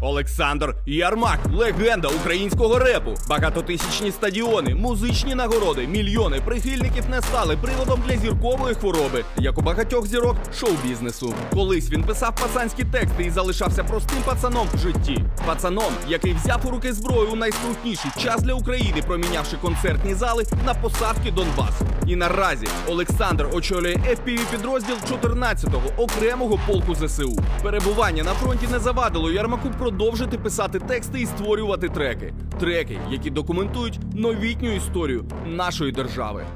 Олександр Ярмак, легенда українського репу. Багатотисячні стадіони, музичні нагороди, мільйони прихильників не стали приводом для зіркової хвороби, як у багатьох зірок шоу-бізнесу. Колись він писав пацанські тексти і залишався простим пацаном в житті. Пацаном, який взяв у руки зброю у найскрутніший час для України, промінявши концертні зали на посадки Донбасу. І наразі Олександр очолює fpv підрозділ 14-го окремого полку ЗСУ. Перебування на фронті не завадило Ярмаку продовжити писати тексти і створювати треки. Треки, які документують новітню історію нашої держави.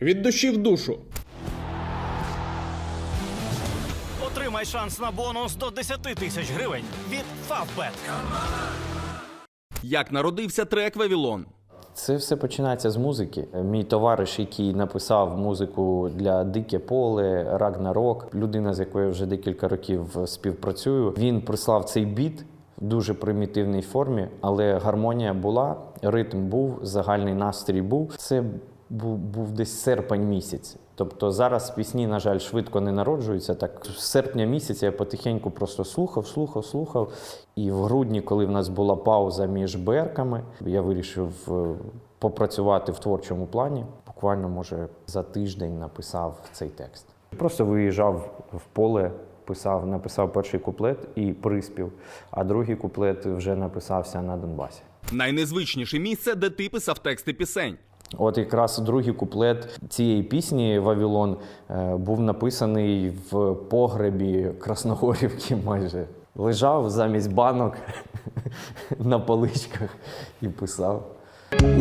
Від душі в душу. Отримай шанс на бонус до 10 тисяч гривень від Favbet. Як народився трек Вавілон. Це все починається з музики. Мій товариш, який написав музику для Дике Поле, Рагнарок, людина, з якою я вже декілька років співпрацюю. Він прислав цей біт в дуже примітивній формі, але гармонія була, ритм був, загальний настрій був. Це був, був десь серпень місяць. Тобто зараз пісні, на жаль, швидко не народжуються. Так з серпня місяця я потихеньку просто слухав, слухав, слухав. І в грудні, коли в нас була пауза між берками, я вирішив е, попрацювати в творчому плані. Буквально, може, за тиждень написав цей текст. Просто виїжджав в поле, писав, написав перший куплет і приспів, а другий куплет вже написався на Донбасі. Найнезвичніше місце, де ти писав тексти пісень. От якраз другий куплет цієї пісні Вавілон е, був написаний в погребі Красногорівки майже. Лежав замість банок на поличках і писав.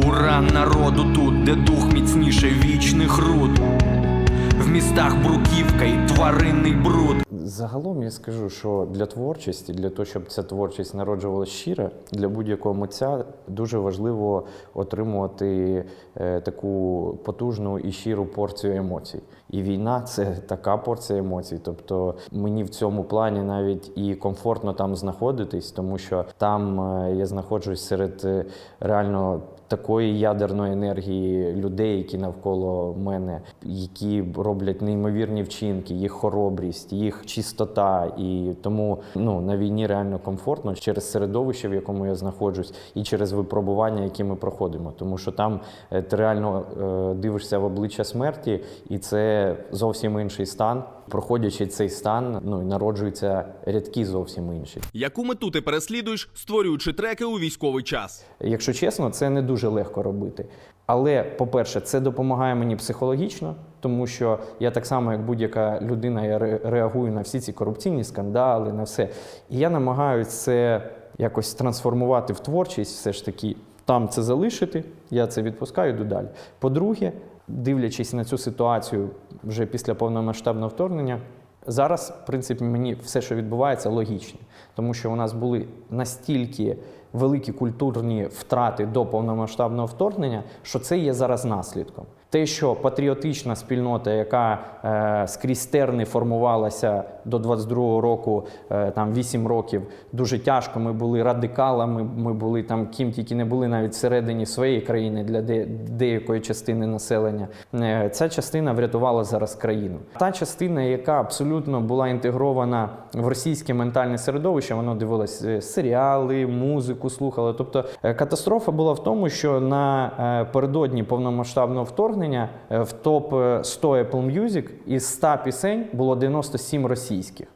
Ура народу тут, де дух міцніше вічних руд. В містах бруківка і тваринний бруд. Загалом я скажу, що для творчості, для того, щоб ця творчість народжувалася щиро, для будь-якого митця дуже важливо отримувати е, таку потужну і щиру порцію емоцій. І війна це така порція емоцій. Тобто мені в цьому плані навіть і комфортно там знаходитись, тому що там е, я знаходжусь серед е, реально такої ядерної енергії людей, які навколо мене, які роблять неймовірні вчинки, їх хоробрість, їх чистота. І тому ну на війні реально комфортно через середовище, в якому я знаходжусь, і через випробування, які ми проходимо. Тому що там е, ти реально е, дивишся в обличчя смерті, і це зовсім інший стан. Проходячи цей стан, ну і народжуються рядки зовсім інші. Яку мету ти переслідуєш, створюючи треки у військовий час? Якщо чесно, це не дуже легко робити. Але, по-перше, це допомагає мені психологічно, тому що я так само, як будь-яка людина, я реагую на всі ці корупційні скандали, на все. І я намагаюся це якось трансформувати в творчість, все ж таки, там це залишити, я це відпускаю, йду далі. По-друге, дивлячись на цю ситуацію вже після повномасштабного вторгнення, Зараз, в принципі, мені все, що відбувається, логічно, тому що у нас були настільки великі культурні втрати до повномасштабного вторгнення, що це є зараз наслідком. Те, що патріотична спільнота, яка е, скрізь терни формувалася до 22-го року, е, там 8 років, дуже тяжко. Ми були радикалами, ми були там ким тільки не були навіть всередині своєї країни для де, деякої частини населення. Е, ця частина врятувала зараз країну. Та частина, яка абсолютно була інтегрована в російське ментальне середовище, воно дивилось е, серіали, музику слухало. Тобто е, катастрофа була в тому, що на е, повномасштабного вторгнення е, в топ 100 Apple Music із 100 пісень було 97 російських.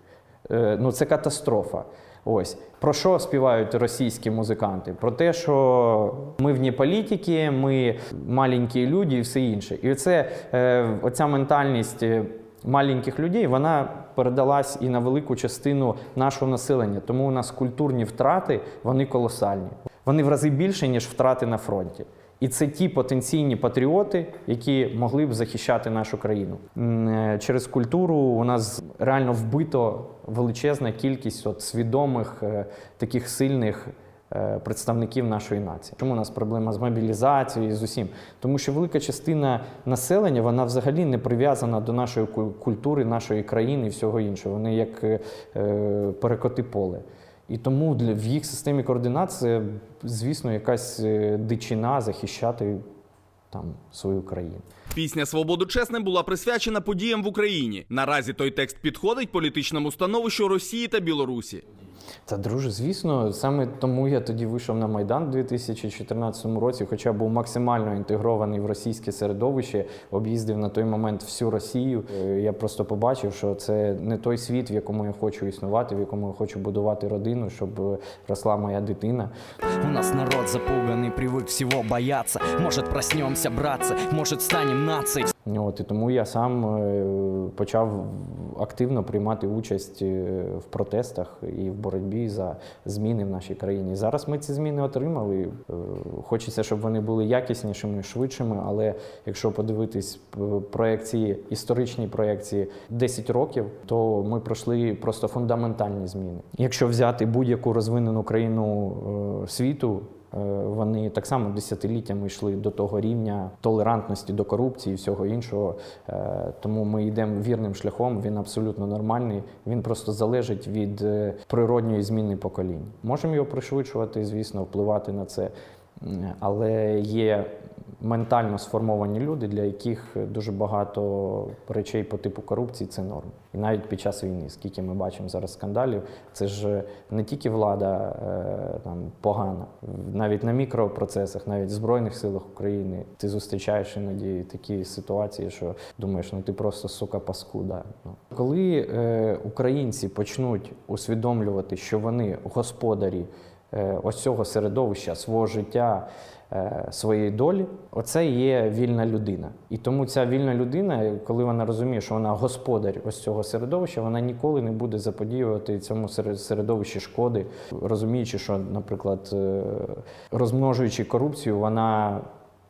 Е, Ну це катастрофа. Ось про що співають російські музиканти? Про те, що ми вні політики, ми маленькі люди і все інше. І оце е, оця ментальність. е, Маленьких людей вона передалась і на велику частину нашого населення. Тому у нас культурні втрати вони колосальні. Вони в рази більше, ніж втрати на фронті. І це ті потенційні патріоти, які могли б захищати нашу країну. Е, Через культуру у нас реально вбито величезна кількість от свідомих е, таких сильних е, представників нашої нації. Чому у нас проблема з мобілізацією, з усім? Тому що велика частина населення вона взагалі не прив'язана до нашої культури, нашої країни і всього іншого. Вони як перекоти поле. І тому для, в їх системі координат це, звісно, якась е, дичина захищати там свою країну. Пісня Свободу чесним була присвячена подіям в Україні. Наразі той текст підходить політичному становищу Росії та Білорусі. Та друже, звісно, саме тому я тоді вийшов на Майдан у 2014 році, хоча був максимально інтегрований в російське середовище, об'їздив на той момент всю Росію. Е, Я просто побачив, що це не той світ, в якому я хочу існувати, в якому я хочу будувати родину, щоб е, росла моя дитина. У нас народ запуганный, привык всего бояться Может проснемся, братцы, может станем нацией От, і тому я сам е, почав активно приймати участь е, в протестах і в боротьбі за зміни в нашій країні. Зараз ми ці зміни отримали. Е, Хочеться, щоб вони були якіснішими, швидшими. Але якщо подивитись проекції, історичні проекції 10 років, то ми пройшли просто фундаментальні зміни. Якщо взяти будь-яку розвинену країну світу. Е, Вони так само десятиліттями йшли до того рівня толерантності до корупції і всього іншого. Е, Тому ми йдемо вірним шляхом. Він абсолютно нормальний. Він просто залежить від е, природньої зміни поколінь. Можемо його пришвидшувати, звісно, впливати на це. Але є ментально сформовані люди, для яких дуже багато речей по типу корупції це норм. І навіть під час війни, скільки ми бачимо зараз скандалів, це ж не тільки влада е, там погана, навіть на мікропроцесах, навіть в Збройних силах України ти зустрічаєш іноді такі ситуації, що думаєш, ну ти просто сука паскуда. Ну. Коли е, українці почнуть усвідомлювати, що вони господарі ось цього середовища, свого життя, е, своєї долі, оце є вільна людина. І тому ця вільна людина, коли вона розуміє, що вона господар ось цього середовища, вона ніколи не буде заподіювати цьому серед- середовищі шкоди, розуміючи, що, наприклад, е, розмножуючи корупцію, вона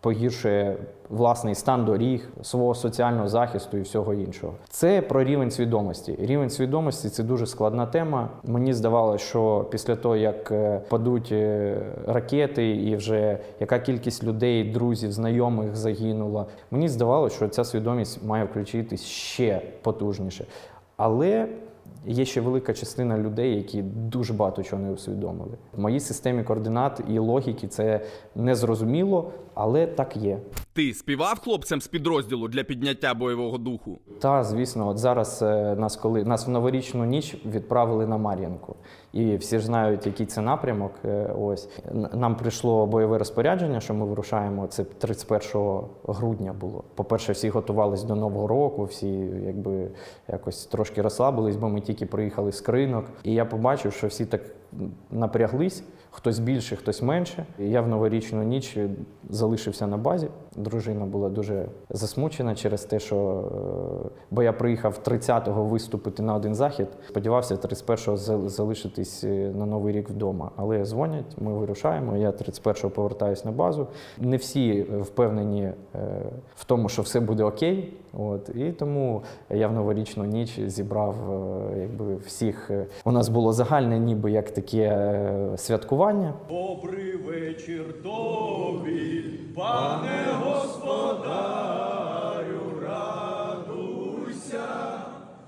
погіршує власний стан доріг, свого соціального захисту і всього іншого. Це про рівень свідомості. Рівень свідомості це дуже складна тема. Мені здавалося, що після того, як е, падуть е, ракети, і вже яка кількість людей, друзів, знайомих загинула, мені здавалося, що ця свідомість має включитись ще потужніше. Але Є ще велика частина людей, які дуже багато чого не усвідомили. В моїй системі координат і логіки це незрозуміло, але так є. Ти співав хлопцям з підрозділу для підняття бойового духу? Та, звісно, от зараз е, нас, коли нас в новорічну ніч відправили на Мар'їнку, і всі ж знають, який це напрямок. е, Ось нам прийшло бойове розпорядження, що ми вирушаємо. Це 31 грудня було. По-перше, всі готувались до нового року, всі якби якось трошки розслабились, бо ми тільки приїхали з кринок. І я побачив, що всі так напряглись. Хтось більше, хтось менше. Я в новорічну ніч залишився на базі. Дружина була дуже засмучена через те, що е, бо я приїхав 30-го виступити на один захід. Сподівався 31-го залишитись е, на новий рік вдома. Але дзвонять, ми вирушаємо. Я 31-го повертаюсь на базу. Не всі впевнені е, в тому, що все буде окей. От і тому я в новорічну ніч зібрав якби всіх. У нас було загальне, ніби як таке е, святкування. Добрий вечір тобі, пане господарю, радуйся.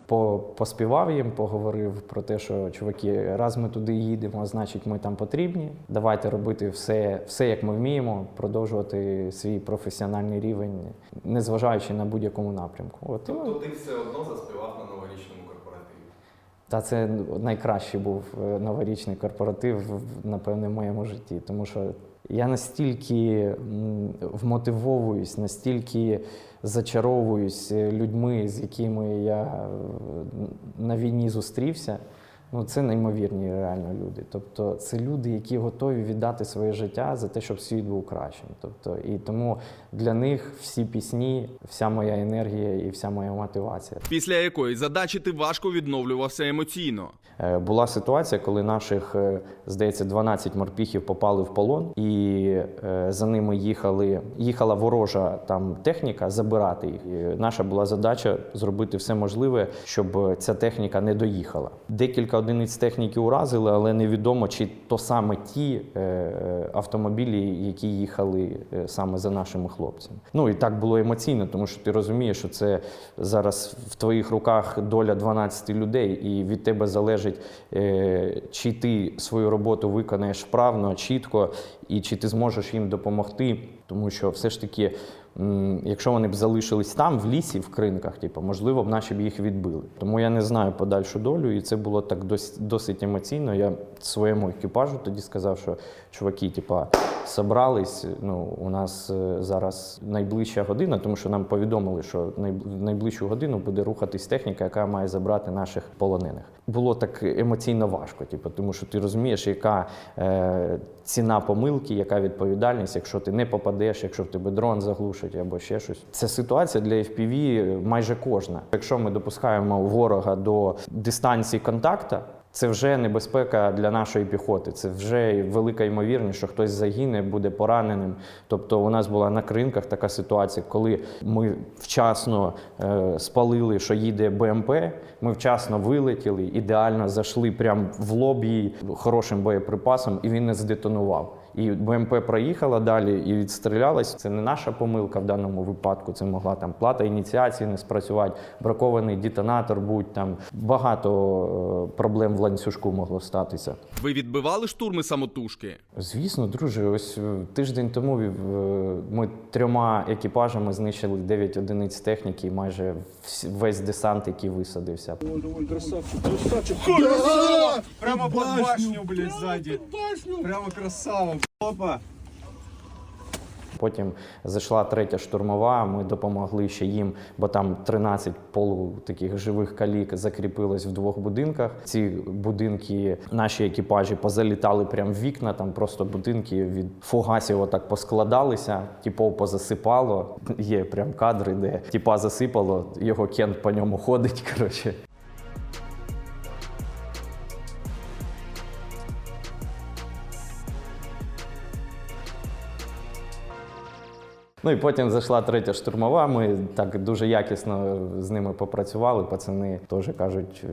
По, поспівав їм, поговорив про те, що чуваки, раз ми туди їдемо, значить ми там потрібні. Давайте робити все, все як ми вміємо, продовжувати свій професіональний рівень, незважаючи на будь-якому напрямку. От, ну, ти все одно заспівав на новорічному. Та це найкращий був е, новорічний корпоратив, напевне, в моєму житті. Тому що я настільки вмотивовуюсь, настільки зачаровуюсь е, людьми, з якими я е, на війні зустрівся. Ну, це неймовірні реально люди. Тобто, це люди, які готові віддати своє життя за те, щоб світ був кращим. Тобто, і тому для них всі пісні, вся моя енергія і вся моя мотивація. Після якої задачі ти важко відновлювався емоційно. Е, Була ситуація, коли наших, е, здається, 12 морпіхів попали в полон, і е, за ними їхали, їхала ворожа там техніка забирати їх. І наша була задача зробити все можливе, щоб ця техніка не доїхала. Декілька одиниць техніки уразили, але невідомо, чи то саме ті е, е, автомобілі, які їхали е, саме за нашими хлопцями. Ну і так було емоційно, тому що ти розумієш, що це зараз в твоїх руках доля 12 людей, і від тебе залежить, чи ти свою роботу виконаєш вправно, чітко, і чи ти зможеш їм допомогти, тому що все ж таки якщо вони б залишились там, в лісі, в кринках, типу, можливо б наші б їх відбили. Тому я не знаю подальшу долю, і це було так досить, досить емоційно. Я своєму екіпажу тоді сказав, що чуваки, типа, собрались. Ну, у нас е, зараз найближча година, тому що нам повідомили, що в найближчу годину буде рухатись техніка, яка має забрати наших полонених. Було так емоційно важко, типу, тому що ти розумієш, яка е, ціна помилки, яка відповідальність, якщо ти не попадеш, якщо в тебе дрон заглушить або ще щось. Це ситуація для FPV майже кожна. Якщо ми допускаємо ворога до дистанції контакту, це вже небезпека для нашої піхоти. Це вже велика ймовірність, що хтось загине, буде пораненим. Тобто, у нас була на кринках така ситуація, коли ми вчасно е, спалили, що їде БМП. Ми вчасно вилетіли, ідеально зайшли прямо в лоб, її хорошим боєприпасом, і він не здетонував. І БМП проїхала далі і відстрілялась. Це не наша помилка в даному випадку. Це могла там плата ініціації не спрацювати, бракований детонатор, будь там багато е, проблем в ланцюжку могло статися. Ви відбивали штурми самотужки? Звісно, друже, ось е, тиждень тому е, ми трьома екіпажами знищили 9 одиниць техніки, і майже весь десант, який висадився. Прямо под башню, блядь, сзади. Прямо красава. Опа. Потім зайшла третя штурмова. Ми допомогли ще їм, бо там 13 полу таких живих калік закріпилось в двох будинках. Ці будинки наші екіпажі позалітали прямо в вікна. Там просто будинки від фугасів отак поскладалися, типов позасипало. Є прям кадри, де тіпа засипало, його кент по ньому ходить. Коротше. Ну і потім зайшла третя штурмова. Ми так дуже якісно з ними попрацювали. Пацани теж кажуть, е,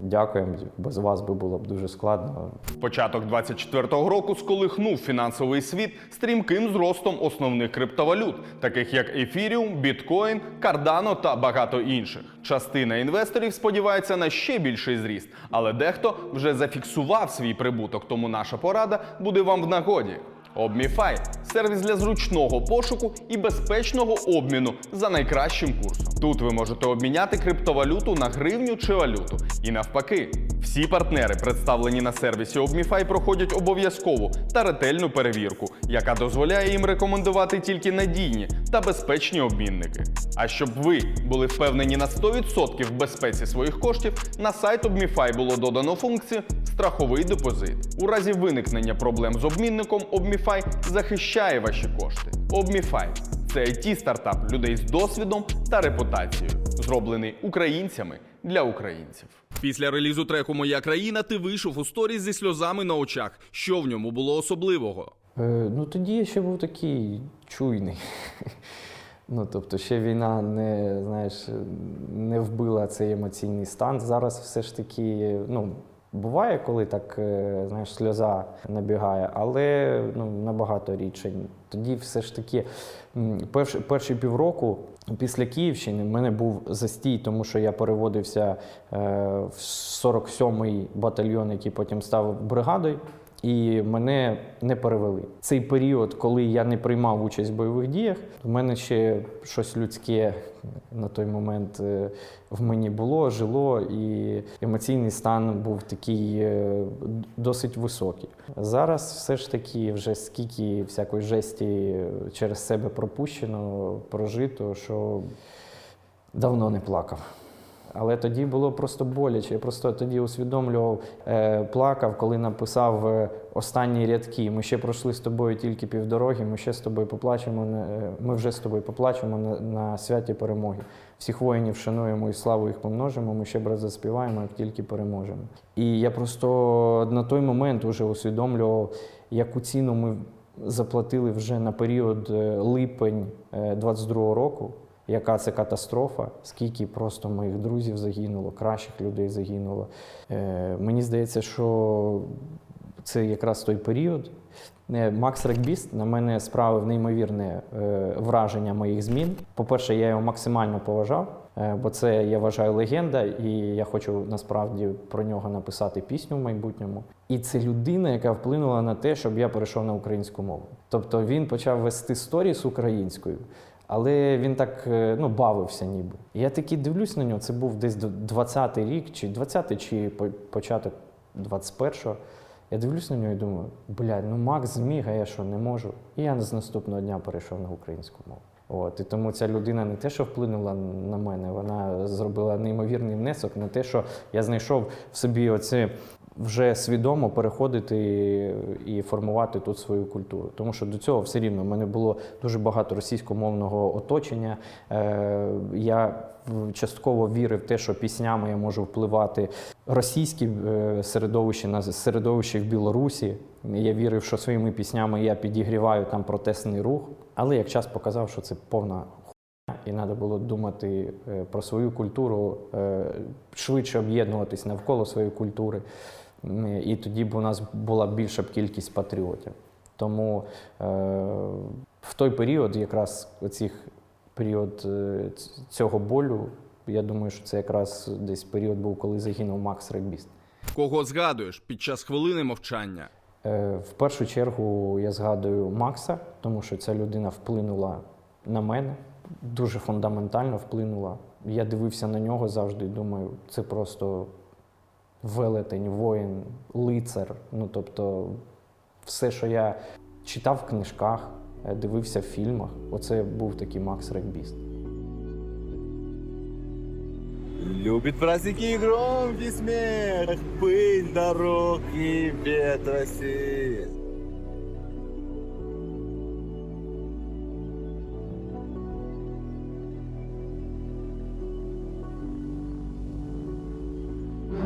дякуємо. Без вас би було б дуже складно. Початок 24-го року сколихнув фінансовий світ стрімким зростом основних криптовалют, таких як Ефіріум, Біткоін, Кардано та багато інших. Частина інвесторів сподівається на ще більший зріст, але дехто вже зафіксував свій прибуток, тому наша порада буде вам в нагоді. Обміфай сервіс для зручного пошуку і безпечного обміну за найкращим курсом. Тут ви можете обміняти криптовалюту на гривню чи валюту. І навпаки, всі партнери, представлені на сервісі Обміфай, проходять обов'язкову та ретельну перевірку, яка дозволяє їм рекомендувати тільки надійні та безпечні обмінники. А щоб ви були впевнені на 100% в безпеці своїх коштів, на сайт Обміфай було додано функцію страховий депозит. У разі виникнення проблем з обмінником Обміфай захищає ваші кошти. Обміфай це it стартап людей з досвідом та репутацією, зроблений українцями для українців. Після релізу треку Моя країна ти вийшов у сторіс зі сльозами на очах. Що в ньому було особливого? Е, ну тоді я ще був такий чуйний. Ну, тобто, ще війна не, знаєш, не вбила цей емоційний стан. Зараз все ж таки, ну, буває, коли так, е, знаєш, сльоза набігає, але ну, набагато рідше. Тоді все ж таки перші, перші півроку після Київщини в мене був застій, тому що я переводився е, в 47-й батальйон, який потім став бригадою. І мене не перевели. Цей період, коли я не приймав участь в бойових діях, в мене ще щось людське на той момент е, в мені було, жило, і емоційний стан був такий е, досить високий. Зараз все ж таки, вже скільки всякої жесті через себе пропущено, прожито, що давно не плакав. Але тоді було просто боляче. Я просто тоді усвідомлював, е, плакав, коли написав е, останні рядки. Ми ще пройшли з тобою тільки півдороги, ми ще з тобою поплачемо. е, Ми вже з тобою поплачемо на, на святі перемоги. Всіх воїнів шануємо і славу їх помножимо. Ми ще брат заспіваємо, як тільки переможемо. І я просто на той момент вже усвідомлював, яку ціну ми заплатили вже на період липень е, 22-го року яка це катастрофа, скільки просто моїх друзів загинуло, кращих людей загинуло. Е, мені здається, що це якраз той період. Е, Макс Рекбіст на мене справив неймовірне е, враження моїх змін. По-перше, я його максимально поважав, е, бо це я вважаю легенда, і я хочу насправді про нього написати пісню в майбутньому. І це людина, яка вплинула на те, щоб я перейшов на українську мову. Тобто він почав вести сторіс українською. Але він так е, ну, бавився ніби. Я такий дивлюсь на нього, це був десь 20-й рік, чи 20-й, чи по- початок 21-го. Я дивлюсь на нього і думаю, блядь, ну Макс зміг, а я що, не можу. І я з наступного дня перейшов на українську мову. От, і тому ця людина не те, що вплинула на мене, вона зробила неймовірний внесок на те, що я знайшов в собі оце вже свідомо переходити і формувати тут свою культуру. Тому що до цього все рівно в мене було дуже багато російськомовного оточення. Е, я частково вірив в те, що піснями я можу впливати російське е, середовище на середовище в Білорусі. Я вірив, що своїми піснями я підігріваю там протестний рух. Але як час показав, що це повна і треба було думати е, про свою культуру, швидше об'єднуватись навколо своєї культури. І тоді б у нас була більша б кількість патріотів. Тому е, в той період, якраз оцих період е, цього болю, я думаю, що це якраз десь період був, коли загинув Макс Регбіст. Кого згадуєш під час хвилини мовчання? Е, В першу чергу я згадую Макса, тому що ця людина вплинула на мене, дуже фундаментально вплинула. Я дивився на нього завжди і думаю, це просто велетень, воїн, лицар. Ну тобто, все, що я читав в книжках, е, дивився в фільмах, оце був такий Макс Регбіст. Любит праздники и громкий смех, пыль дорог и ветра свист.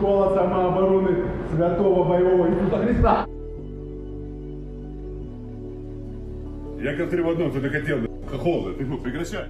Школа самообороны Святого Боевого Иисуса Христа. Я как три в одном, ты хотел, хохол, ты ну, прекращай.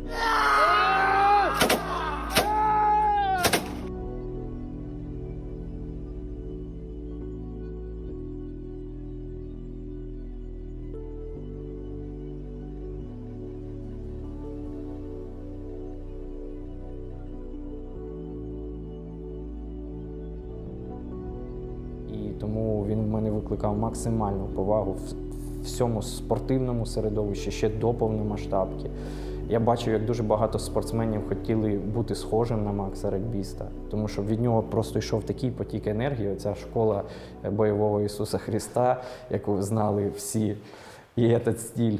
Максимальну повагу в всьому спортивному середовищі, ще до повномасштабки. Я бачив, як дуже багато спортсменів хотіли бути схожим на Макса Регбіста, тому що від нього просто йшов такий потік енергії. Оця школа е, бойового Ісуса Христа, яку знали всі, і этот стиль.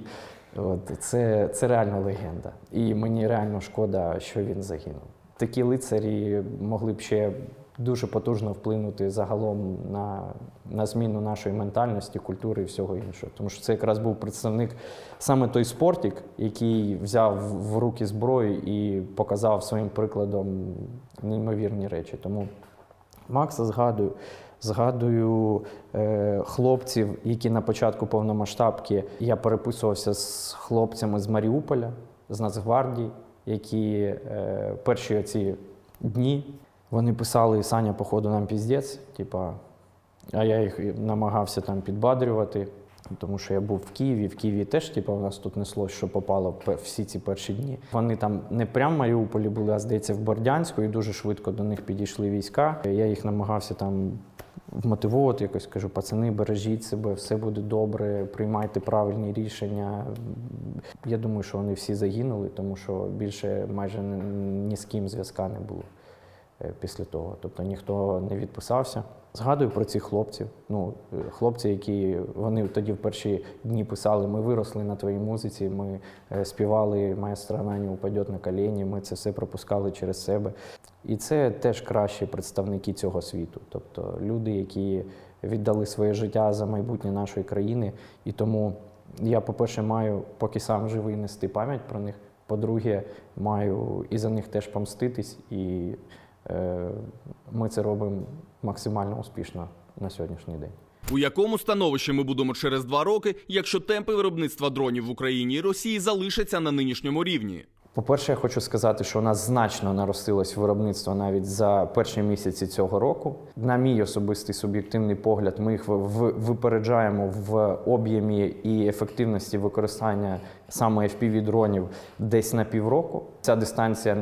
От, це, це реально легенда. І мені реально шкода, що він загинув. Такі лицарі могли б ще дуже потужно вплинути загалом на, на зміну нашої ментальності, культури і всього іншого. Тому що це якраз був представник саме той спортик, який взяв в руки зброю і показав своїм прикладом неймовірні речі. Тому Макса згадую. Згадую е, хлопців, які на початку повномасштабки я переписувався з хлопцями з Маріуполя, з Нацгвардії, які е, перші оці дні вони писали Саня, походу, нам піздець, типа, а я їх намагався там підбадрювати, тому що я був в Києві. В Києві теж типу, у нас тут неслось, що попало всі ці перші дні. Вони там не прямо в Маріуполі були, а здається, в Бордянську, і дуже швидко до них підійшли війська. Я їх намагався там вмотивувати, якось кажу, пацани, бережіть себе, все буде добре, приймайте правильні рішення. Я думаю, що вони всі загинули, тому що більше майже ні- з ким зв'язка не було після того. Тобто ніхто не відписався. Згадую про цих хлопців. Ну, е, хлопці, які вони тоді в перші дні писали: ми виросли на твоїй музиці, ми е, співали Моя страна не упаде на коліні, ми це все пропускали через себе. І це теж кращі представники цього світу. Тобто люди, які віддали своє життя за майбутнє нашої країни. І тому я, по-перше, маю, поки сам живий, нести пам'ять про них. По-друге, маю і за них теж помститись, і е, ми це робимо максимально успішно на сьогоднішній день. У якому становищі ми будемо через два роки, якщо темпи виробництва дронів в Україні і Росії залишаться на нинішньому рівні? По-перше, я хочу сказати, що у нас значно наростилось виробництво навіть за перші місяці цього року. На мій особистий суб'єктивний погляд, ми їх випереджаємо в об'ємі і ефективності використання саме fpv дронів десь на півроку. Ця дистанція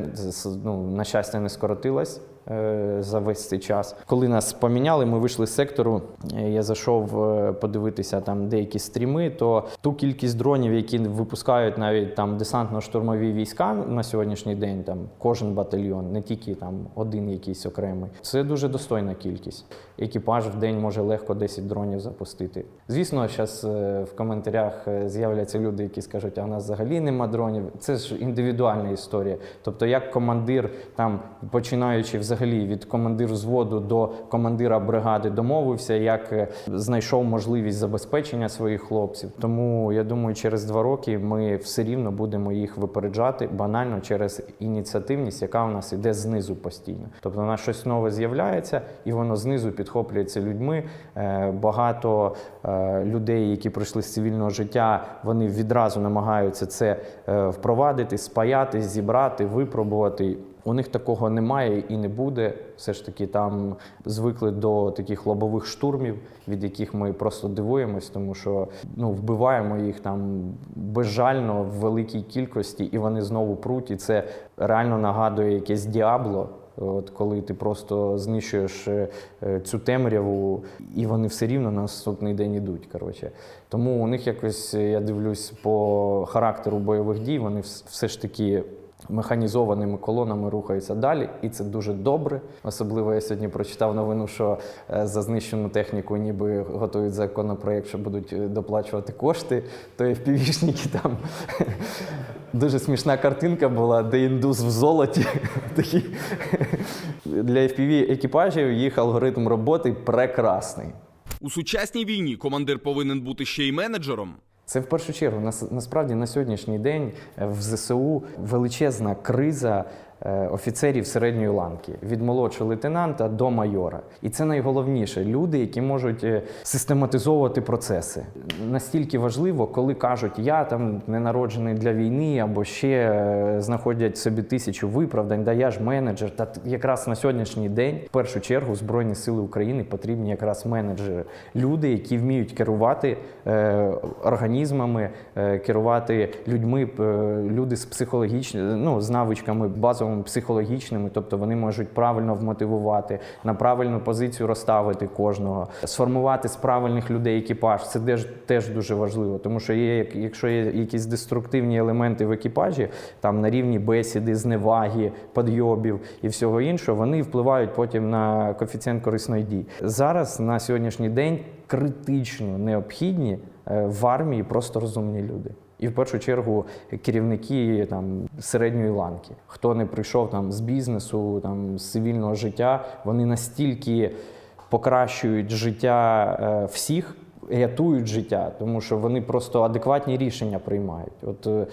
ну, на щастя не скоротилась. Е, за весь цей час. Коли нас поміняли, ми вийшли з сектору. е, Я зайшов е, подивитися там деякі стріми. То ту кількість дронів, які випускають навіть там десантно-штурмові війська на сьогоднішній день, там кожен батальйон, не тільки там один якийсь окремий. Це дуже достойна кількість. Екіпаж в день може легко 10 дронів запустити. Звісно, зараз в коментарях з'являться люди, які скажуть, а в нас взагалі нема дронів. Це ж індивідуальна історія. Тобто, як командир, там починаючи взагалі від командира взводу до командира бригади, домовився, як е, знайшов можливість забезпечення своїх хлопців. Тому я думаю, через два роки ми все рівно будемо їх випереджати банально через ініціативність, яка у нас іде знизу постійно. Тобто, у нас щось нове з'являється, і воно знизу підхоплюється людьми. Е, Багато е, людей, які прийшли з цивільного життя, вони відразу намагаються це впровадити, спаяти, зібрати, випробувати. У них такого немає і не буде. Все ж таки там звикли до таких лобових штурмів, від яких ми просто дивуємось, тому що ну, вбиваємо їх там безжально в великій кількості, і вони знову пруть. І це реально нагадує якесь діабло. От коли ти просто знищуєш е, е, цю темряву, і вони все рівно на наступний день ідуть. Коротше. Тому у них якось я дивлюсь по характеру бойових дій, вони все ж таки. Механізованими колонами рухаються далі, і це дуже добре. Особливо я сьогодні прочитав новину, що е, за знищену техніку ніби готують законопроект, що будуть е, доплачувати кошти. То FPV-шники там дуже смішна картинка була, де індус в золоті. Для FPV екіпажів їх алгоритм роботи прекрасний. У сучасній війні командир повинен бути ще й менеджером. Це в першу чергу нас- насправді на сьогоднішній день в ЗСУ величезна криза офіцерів середньої ланки від молодшого лейтенанта до майора. І це найголовніше люди, які можуть е, систематизовувати процеси. Настільки важливо, коли кажуть, я там не народжений для війни, або ще е, знаходять собі тисячу виправдань, да я ж менеджер. Та якраз на сьогоднішній день, в першу чергу, Збройні Сили України потрібні якраз менеджери, люди, які вміють керувати е, організмами, е, керувати людьми, е, люди з психологічними, ну з навичками базовими психологічними, тобто вони можуть правильно вмотивувати, на правильну позицію розставити кожного, сформувати з правильних людей екіпаж. Це теж, теж дуже важливо, тому що є, якщо є якісь деструктивні елементи в екіпажі, там на рівні бесіди, зневаги, подйобів і всього іншого, вони впливають потім на коефіцієнт корисної дії. Зараз на сьогоднішній день критично необхідні е, в армії просто розумні люди. І в першу чергу керівники там середньої ланки. Хто не прийшов там з бізнесу, там з цивільного життя, вони настільки покращують життя е, всіх, рятують життя, тому що вони просто адекватні рішення приймають. От е,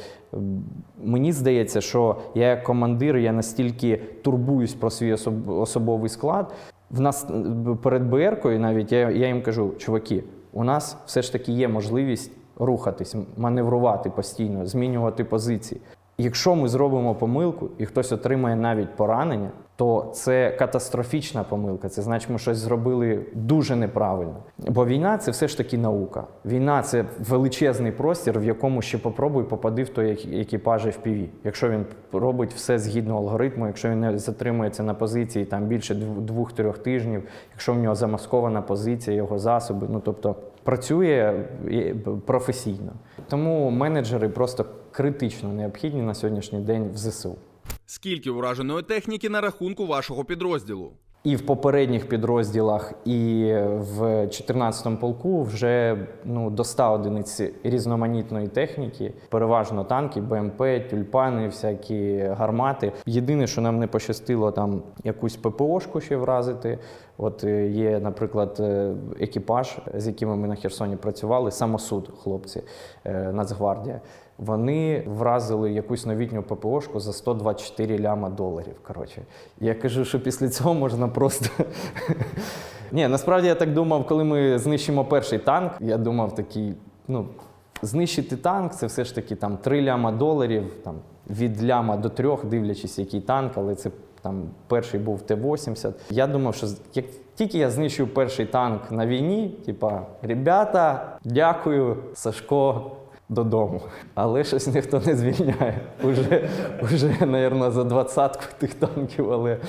мені здається, що я як командир, я настільки турбуюсь про свій особ- особовий склад. В нас е, перед БРкою навіть я, я їм кажу, чуваки, у нас все ж таки є можливість рухатись, маневрувати постійно, змінювати позиції. Якщо ми зробимо помилку і хтось отримає навіть поранення, то це катастрофічна помилка. Це значить, ми щось зробили дуже неправильно. Бо війна це все ж таки наука. Війна це величезний простір, в якому ще попробуй попади в той ек- екіпаж FPV. Якщо він робить все згідно алгоритму, якщо він не затримується на позиції там більше двох-трьох тижнів, якщо в нього замаскована позиція, його засоби, ну тобто працює професійно. Тому менеджери просто критично необхідні на сьогоднішній день в ЗСУ. Скільки ураженої техніки на рахунку вашого підрозділу? І в попередніх підрозділах, і в 14-му полку вже ну, до 100 одиниць різноманітної техніки, переважно танки, БМП, тюльпани, всякі гармати. Єдине, що нам не пощастило, там якусь ППОшку ще вразити. От е, є, наприклад, е, екіпаж, з якими ми на Херсоні працювали, самосуд, хлопці, е, Нацгвардія. Вони вразили якусь новітню ППОшку за 124 ляма доларів. Коротше, я кажу, що після цього можна просто. Ні, насправді я так думав, коли ми знищимо перший танк. Я думав такий, ну, знищити танк це все ж таки там 3 ляма доларів, там від ляма до трьох, дивлячись, який танк, але це там перший був Т-80. Я думав, що як тільки я знищив перший танк на війні, типа, ребята, дякую, Сашко. Додому. Але щось ніхто не звільняє. Уже, уже, напевно, за двадцятку тих танків, але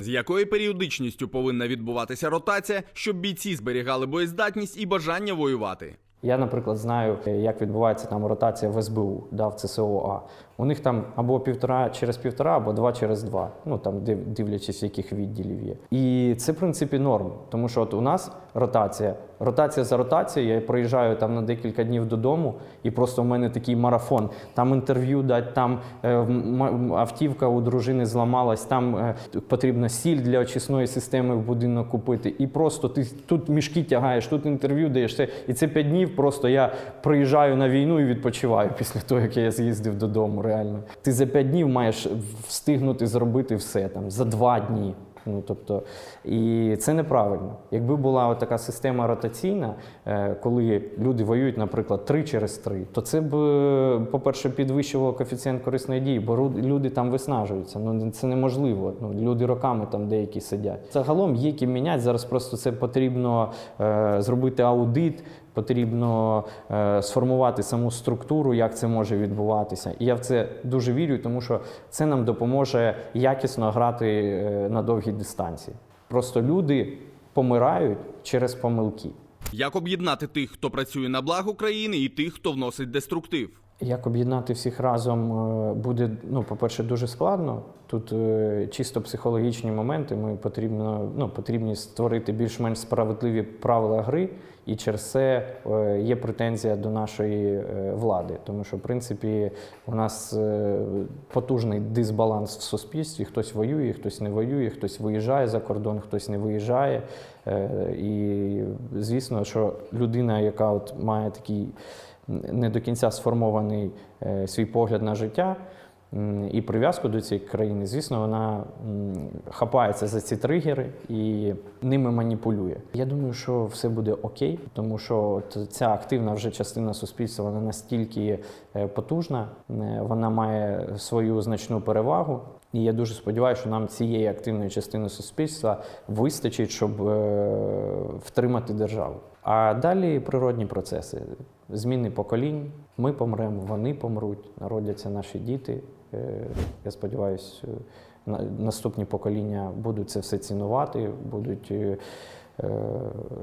З якою періодичністю повинна відбуватися ротація, щоб бійці зберігали боєздатність і бажання воювати? Я, наприклад, знаю, як відбувається там ротація в СБУ, да, в ЦСОА. У них там або півтора через півтора, або два через два. Ну там див- дивлячись, яких відділів є. І це в принципі норм. Тому що от у нас ротація, ротація за ротацією. Я приїжджаю там на декілька днів додому, і просто в мене такий марафон. Там інтерв'ю дати, там е, автівка у дружини зламалась, там е, потрібна сіль для очисної системи в будинок купити. І просто ти тут мішки тягаєш, тут інтерв'ю даєш. І це п'ять днів. Просто я приїжджаю на війну і відпочиваю після того, як я з'їздив додому. Реально, ти за п'ять днів маєш встигнути зробити все там за два дні. Ну тобто, і це неправильно. Якби була така система ротаційна, е, коли люди воюють, наприклад, три через три, то це б, по-перше, підвищувало коефіцієнт корисної дії, бо люди там виснажуються. Ну це неможливо. Ну люди роками там деякі сидять. Загалом є ким міняти. Зараз просто це потрібно е, зробити аудит. Потрібно е, сформувати саму структуру, як це може відбуватися. І я в це дуже вірю, тому що це нам допоможе якісно грати е, на довгій дистанції. Просто люди помирають через помилки. Як об'єднати тих, хто працює на благо країни, і тих, хто вносить деструктив? Як об'єднати всіх разом е, буде, ну, по-перше, дуже складно. Тут чисто психологічні моменти. Ми потрібно, ну, потрібні створити більш-менш справедливі правила гри, і через це е, є претензія до нашої е, влади. Тому що, в принципі, у нас е, потужний дисбаланс в суспільстві. Хтось воює, хтось не воює, хтось виїжджає за кордон, хтось не виїжджає. І звісно, що людина, яка от має такий не до кінця сформований свій погляд на життя і прив'язку до цієї країни, звісно, вона хапається за ці тригери і ними маніпулює. Я думаю, що все буде окей, тому що ця активна вже частина суспільства вона настільки е, потужна, е, вона має свою значну перевагу. І я дуже сподіваюся, що нам цієї активної частини суспільства вистачить, щоб е, втримати державу. А далі природні процеси, зміни поколінь. Ми помремо, вони помруть, народяться наші діти. Е, Я сподіваюся, наступні покоління будуть це все цінувати, будуть е, е,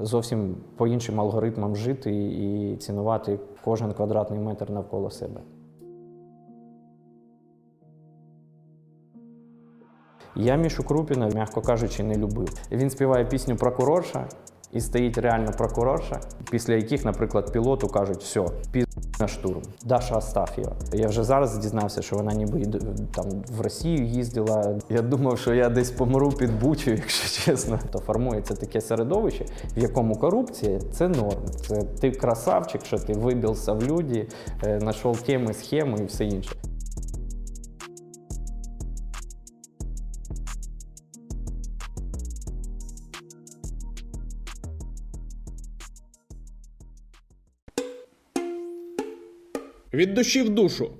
зовсім по іншим алгоритмам жити і цінувати кожен квадратний метр навколо себе. Я Мішу Крупіна, м'яко кажучи, не любив. Він співає пісню Прокурорша і стоїть реально прокурорша, після яких, наприклад, пілоту кажуть, все, піз на штурм. Даша Астафєва. Я вже зараз дізнався, що вона ніби там в Росію їздила. Я думав, що я десь помру під бучу, якщо чесно. То формується таке середовище, в якому корупція це норм. Це ти красавчик, що ти вибився в люди, е, знайшов теми, схеми і все інше. Від душі в душу.